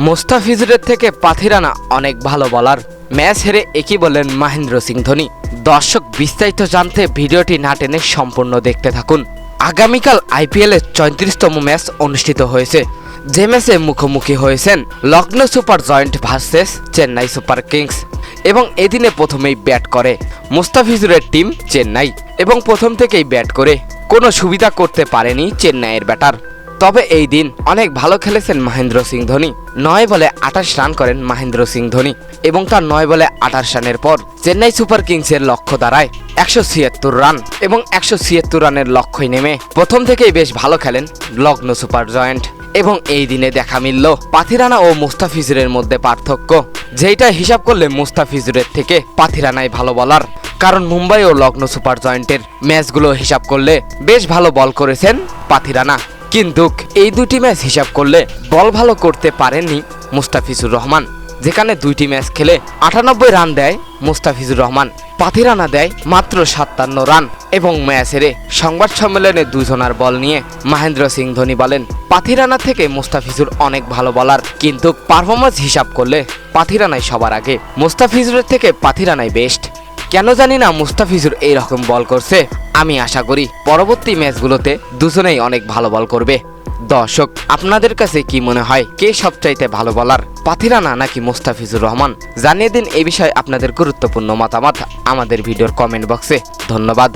মোস্তাফিজুরের থেকে পাথিরানা অনেক ভালো বলার। ম্যাচ হেরে একই বললেন মহেন্দ্র সিং ধোনি। দর্শক বিস্তারিত জানতে ভিডিওটি না টেনে সম্পূর্ণ দেখতে থাকুন। আগামীকাল আইপিএলের চৌত্রিশতম ম্যাচ অনুষ্ঠিত হয়েছে। যে ম্যাচে মুখোমুখি হয়েছেন Lucknow super giants versus, Chennai super kings এবং এদিনে প্রথমেই ব্যাট করে মুস্তাফিজুরের টিম চেন্নাই এবং প্রথম থেকেই ব্যাট করে। কোনো সুবিধা করতে পারেনি চেন্নাইয়ের ব্যাটার। তবে এই দিন অনেক ভালো খেলেছেন মহেন্দ্র সিং ধোনি। নয় বলে আঠাশ রান করেন মহেন্দ্র সিং ধোনি এবং তার নয় বলে আঠাশ রানের পর চেন্নাই সুপার কিংসের লক্ষ্য দাঁড়ায় একশো ছিয়াত্তর রান এবং একশো ছিয়াত্তর রানের লক্ষ্যই নেমে প্রথম থেকেই বেশ ভালো খেলেন লগ্ন সুপার জয়েন্ট। এবং এই দিনে দেখা মিলল পাথিরানা ও মুস্তাফিজুরের মধ্যে পার্থক্য। যেইটা হিসাব করলে মুস্তাফিজুরের থেকে পাথিরানাই ভালো বলার। কারণ মুম্বাই ও লগ্ন সুপার জয়েন্টের ম্যাচগুলো হিসাব করলে বেশ ভালো বল করেছেন পাথিরানা। কিন্তু এই দুটি ম্যাচ হিসাব করলে বল ভালো করতে পারেননি মুস্তাফিজুর রহমান, যেখানে দুইটি ম্যাচ খেলে আটানব্বই রান দেয় মুস্তাফিজুর রহমান পাথিরানা দেয় মাত্র সাতান্ন রান। এবং ম্যাচ হেরে সংবাদ সম্মেলনে দুজনার বল নিয়ে মহেন্দ্র সিং ধোনি বলেন পাথিরানা থেকে মুস্তাফিজুর অনেক ভালো বলার, কিন্তু পারফরমেন্স হিসাব করলে পাথিরানাই সবার আগে। মুস্তাফিজুরের থেকে পাথিরানাই বেস্ট কেন জানি না মুস্তাফিজুর এই রকম বল করছে। আমি আশা করি পরবর্তী ম্যাচগুলোতে দুজনেই অনেক ভালো বল করবে। দর্শক, আপনাদের কাছে কি মনে হয়, কে সবচাইতে ভালো বলার? পাথিরানা নাকি মুস্তাফিজুর রহমান? জানিয়ে দিন এ বিষয়ে আপনাদের গুরুত্বপূর্ণ মতামত। আমাদের ভিডিওর কমেন্ট বক্সে ধন্যবাদ।